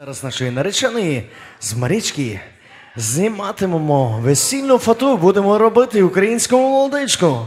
Зараз нашої нареченої з Марічки зніматимемо весільну фату, будемо робити українську молодичку.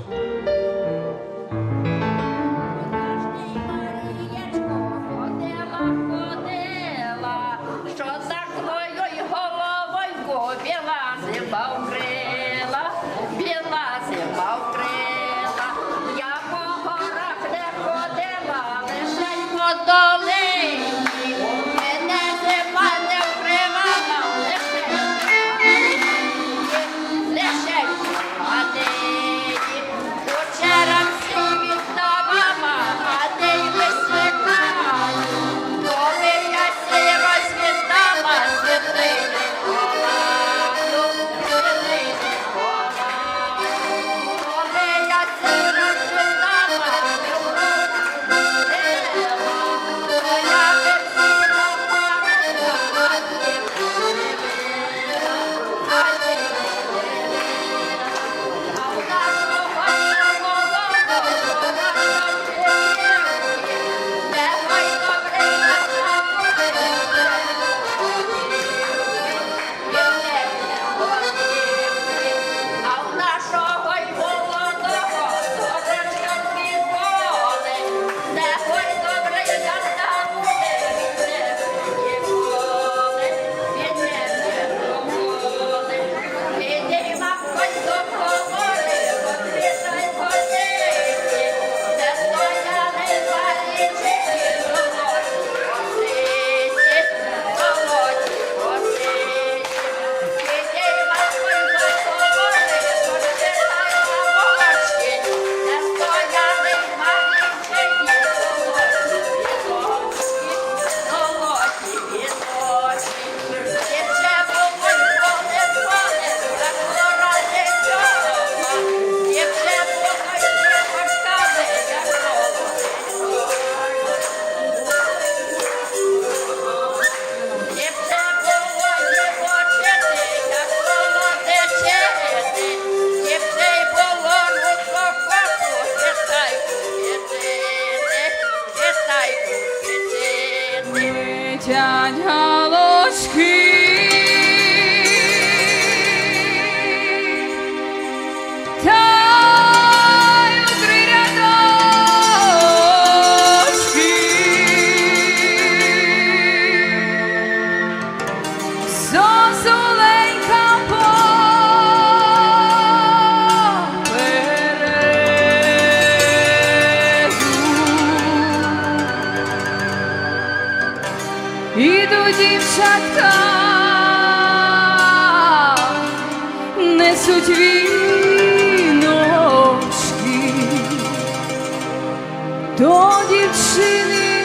До дівчини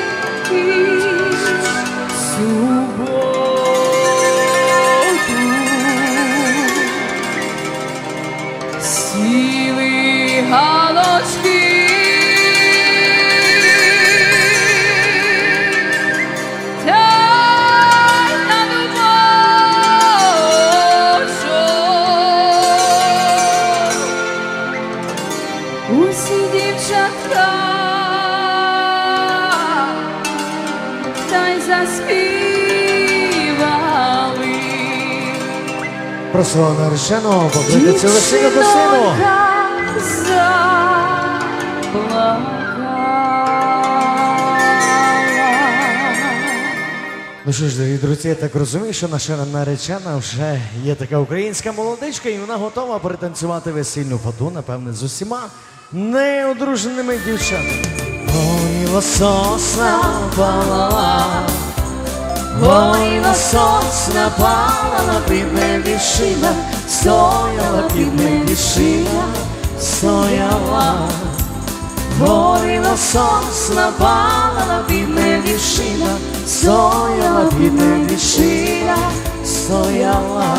і суботу. Заспівали. Просила нареченого побити цю весільну косину. Ну що ж, дорогі друзі, я так розумію, що наша наречена вже є така українська молодичка, і вона готова перетанцювати весільну фату, напевне, з усіма неодруженими дівчатами. Ой, лососна палала, ой, лососна палала, під вішина, стояла під вишина, стояла. Ой, лососна палала, під вішина, стояла під вишина, стояла.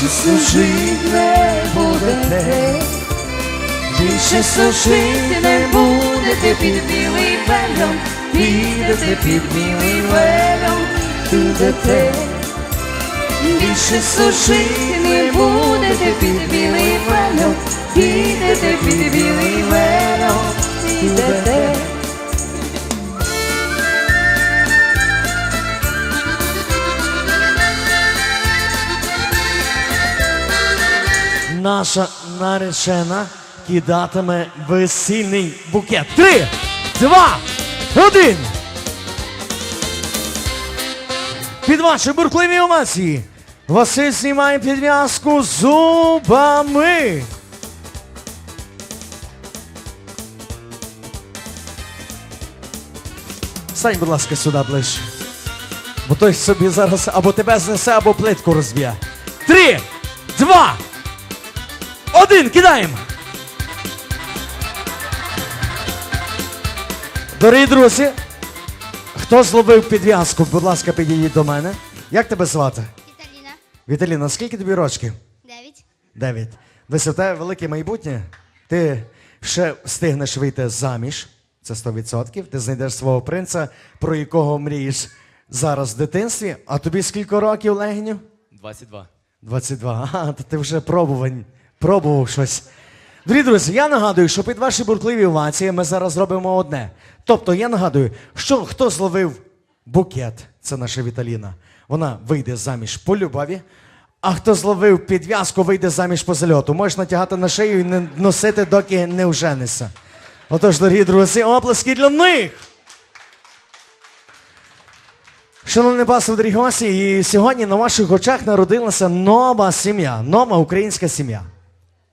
Більше служити не будете, більше служити не будете під білий велом, підете під білий велом, підете. Більше служити не будете під білий велом, підете під білий велом, підете. Наша наречена кидатиме весільний букет. Три, два, один. Під ваші буркливі овації Василь знімає підв'язку зубами. Стань, будь ласка, сюди ближче. Бо той собі зараз або тебе знесе, або плитку розб'є. Три, два, один, кидаємо. Дорогі друзі, хто зловив підв'язку, будь ласка, підійдіть до мене. Як тебе звати? Віталіна, Віталіна, скільки тобі рочків? 9. Дев'ять. У тебе велике майбутнє. Ти ще встигнеш вийти заміж. Це 100%. Ти знайдеш свого принца, про якого мрієш зараз в дитинстві. А тобі скільки років, Легеню? 22. 22. Ага, то ти вже пробувань, пробував щось. Дорогі друзі, я нагадую, що під ваші буркливі овації ми зараз робимо одне. Тобто, я нагадую, що хто зловив букет, це наша Віталіна, вона вийде заміж по любові. А хто зловив підв'язку, вийде заміж по зальоту. Можеш натягати на шию і не носити, доки не вженешся. Отож, дорогі друзі, оплески для них! Шановні пасо, дорогі гості, і сьогодні на ваших очах народилася нова сім'я, нова українська сім'я.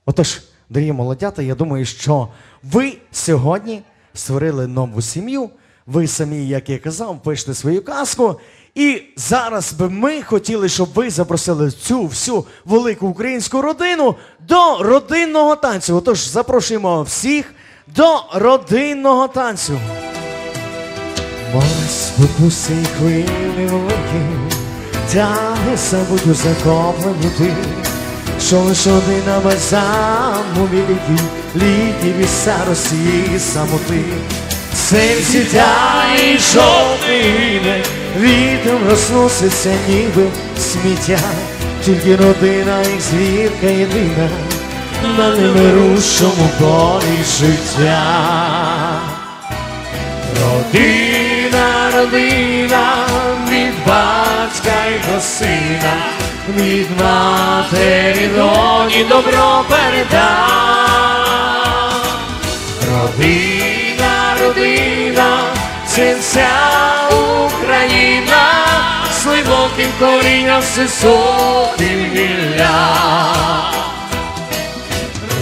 Отож, дорогі молодята, я думаю, що ви сьогодні створили нову сім'ю. Ви самі, як я казав, пишете свою казку. І зараз би ми хотіли, щоб ви запросили цю всю велику українську родину до родинного танцю. Отож, запрошуємо всіх до родинного танцю. Море спокуси й хвилі великі, тягне забудь захоплену ти, що лиш одина бальзаму великий, літні від старості і самоти. Цим сідяє жовтине, вітром розноситься ніби сміття, тільки родина їх звірка єдина, на немирущому полі життя. Родина, родина, від батька й до сина, від матері доні добро переда. Родина, родина, це вся Україна, з глибоким корінням високим гілля.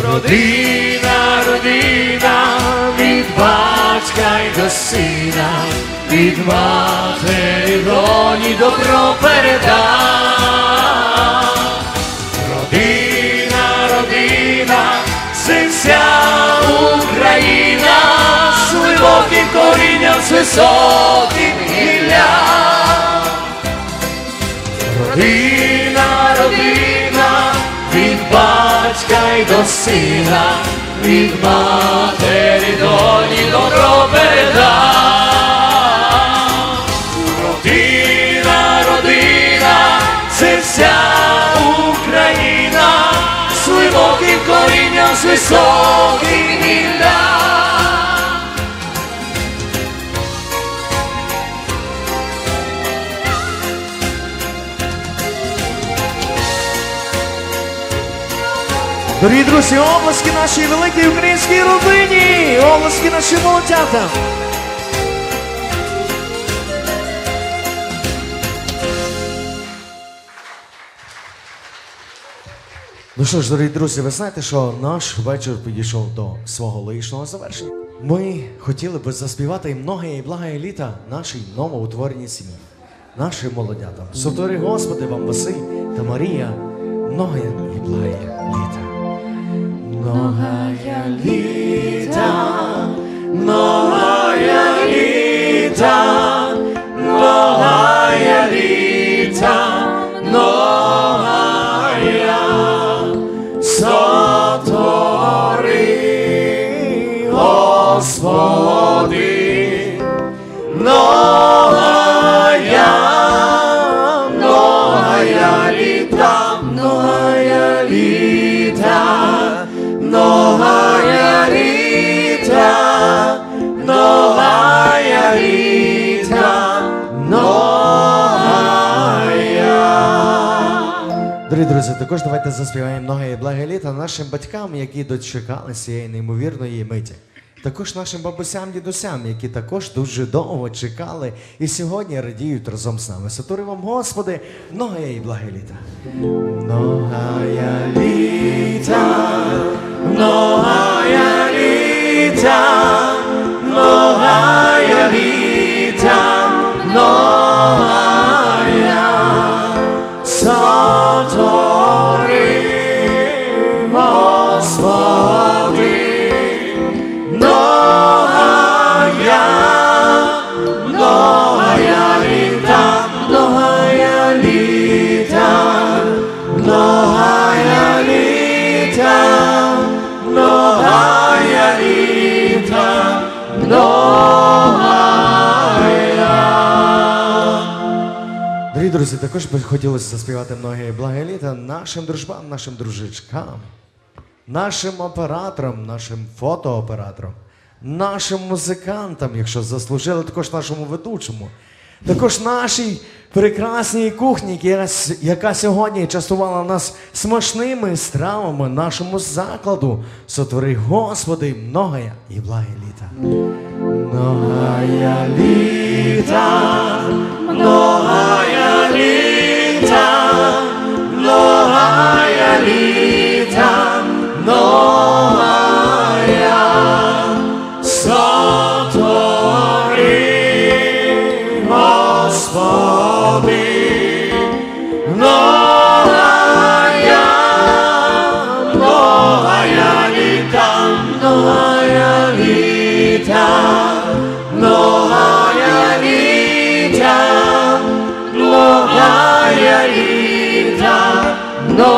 Родина, родина, від батька й до сина, від матері доні добро переда. Родина, родина, це вся Україна, з глибоким корінням, з високим гіллям. Родина, родина, від батька й до сина, від матері доні добро переда. Корінням, з високим. Дорогі друзі, обласки нашій великій українській родині! Обласки нашим молодятам! Ну що ж, дорогі друзі, ви знаєте, що наш вечір підійшов до свого логічного завершення. Ми хотіли би заспівати їм многое і благое літа нашій новоутвореній сім'ї, нашим молодятам. Сотори Господи вам, Василь та Марія, многое і благое літа. Многое літа, многое літа, многое літа, Господи, многое, многое літа, многое літа, многое літа, многое літа, многое. Дорогі друзі, також давайте заспіваємо многое і благе літа нашим батькам, які дочекалися цієї неймовірної миті. Також нашим бабусям, дідусям, які також дуже довго чекали і сьогодні радіють разом з нами. Сатури вам, Господи, многое і благе літа. Многое літа, многое Дорогі друзі, також би хотілося заспівати многі благе літа нашим дружбам, нашим дружичкам, нашим операторам, нашим фотооператорам, нашим музикантам, якщо заслужили, також нашому ведучому, також нашій прекрасній кухні, яка, сьогодні частувала нас смачними стравами, нашому закладу. Сотвори, Господи, многое і благе літа. Многое літа, многое літа, многое.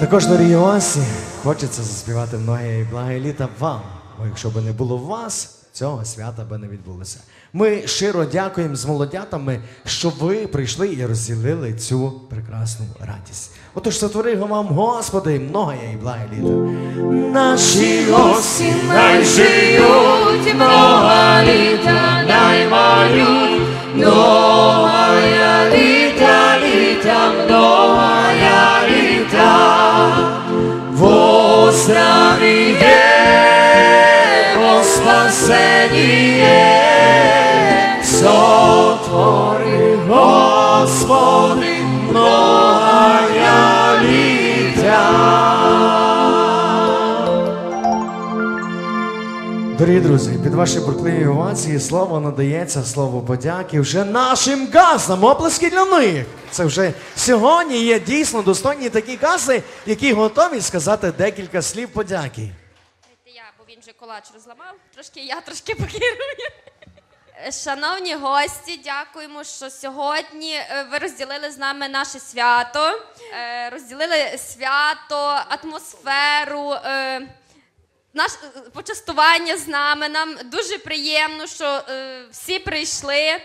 Також, дорогі гості, хочеться заспівати многое і благе літа вам. Бо якщо б не було вас, цього свята би не відбулося. Ми щиро дякуємо з молодятами, що ви прийшли і розділили цю прекрасну радість. Отож, сотвори вам, Господи, многое і благе літа. Наші гості най сотвори, Господи, многая літа. Дорогі друзі, під ваші бурхливі овації слово надається, слово подяки вже нашим газам. Оплески для них. Це вже сьогодні є дійсно достойні такі гази, які готові сказати декілька слів подяки. Я, бо він вже колач розламав. Трошки я трошки покерую. Шановні гості, дякуємо, що сьогодні е, ви розділили з нами наше свято, Е, розділили свято, атмосферу, е, наш почастування з нами. Нам дуже приємно, що всі прийшли.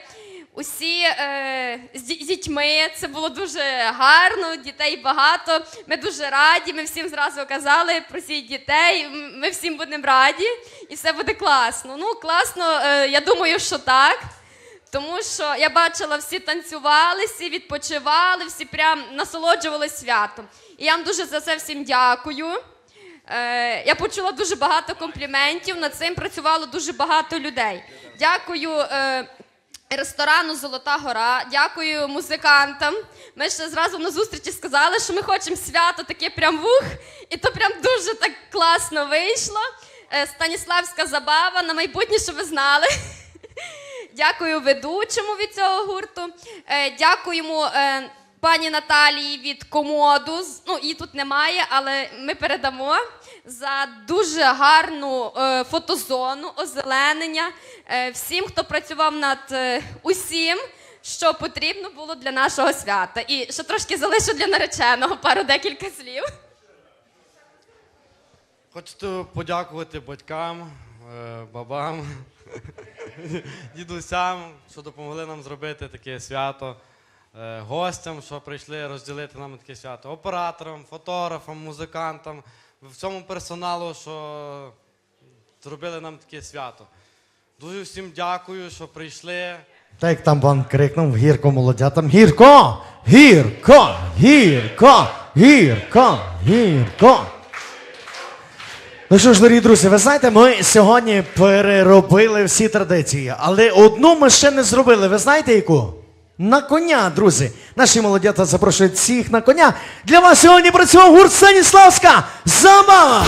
Усі е, з дітьми це було дуже гарно, дітей багато. Ми дуже раді. Ми всім зразу казали про всіх дітей. Ми всім будемо раді, і все буде класно. Ну, класно, е, я думаю, що так. Тому що я бачила, всі танцювали, всі відпочивали, всі прям насолоджувалися святом. І я вам дуже за це всім дякую. Е, я почула дуже багато компліментів. Над цим працювало дуже багато людей. Дякую е, ресторану Золота Гора, дякую музикантам. Ми ще зразу на зустрічі сказали, що ми хочемо свято таке прям вух, і то прям дуже так класно вийшло. Е, Станіславська забава на майбутнє, що ви знали. Дякую ведучому від цього гурту. Е, дякуємо е, пані Наталії від комоду. Ну, її тут немає, але ми передамо за дуже гарну е, фотозону, озеленення. Е, всім, хто працював над е, усім, що потрібно було для нашого свята. І ще трошки залишу для нареченого пару декілька слів. Хочу подякувати батькам, бабам, дідусям, що допомогли нам зробити таке свято, гостям, що прийшли розділити нам таке свято, операторам, фотографам, музикантам, всьому персоналу, що зробили нам таке свято. Дуже всім дякую, що прийшли. Так як там пан крикнув гірко молодятам. Гірко! Гірко! Гірко! Гірко! Гірко! Ну що ж, дорогі друзі, ви знаєте, ми сьогодні переробили всі традиції, але одну ми ще не зробили. Ви знаєте яку? На коня, друзі. Наші молодята запрошують всіх на коня. Для вас сьогодні працював гурт Станіславська Забава!